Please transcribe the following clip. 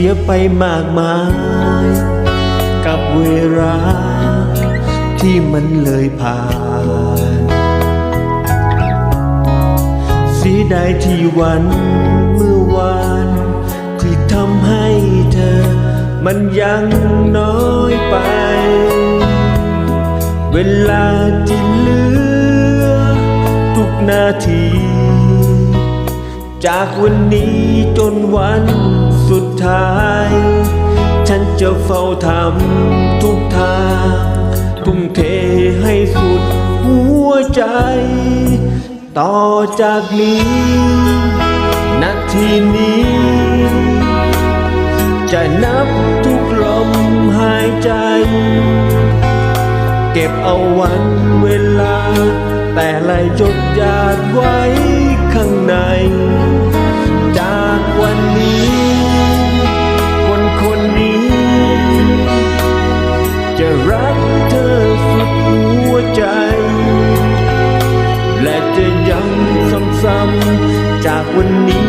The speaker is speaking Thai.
สียไปมากมาย กับเวลาที่มันเลยผ่าน สียดายที่วันเมื่อวานที่ทำให้เธอ มันยังน้อยไป เวลาที่เหลือ ทุกนาที จากวันนี้จนวัน สุดท้าย ฉันจะเฝ้าทำทุกทางทุ่มเทให้สุดหัวใจ ต่อจากนี้นาทีนี้ จะนับทุกลมหายใจ เก็บเอาวันเวลา แต่ไรจดหยาดไว้ รักเธอสุดหัวใจ และจะย้ำซ้ำๆจากวันนี้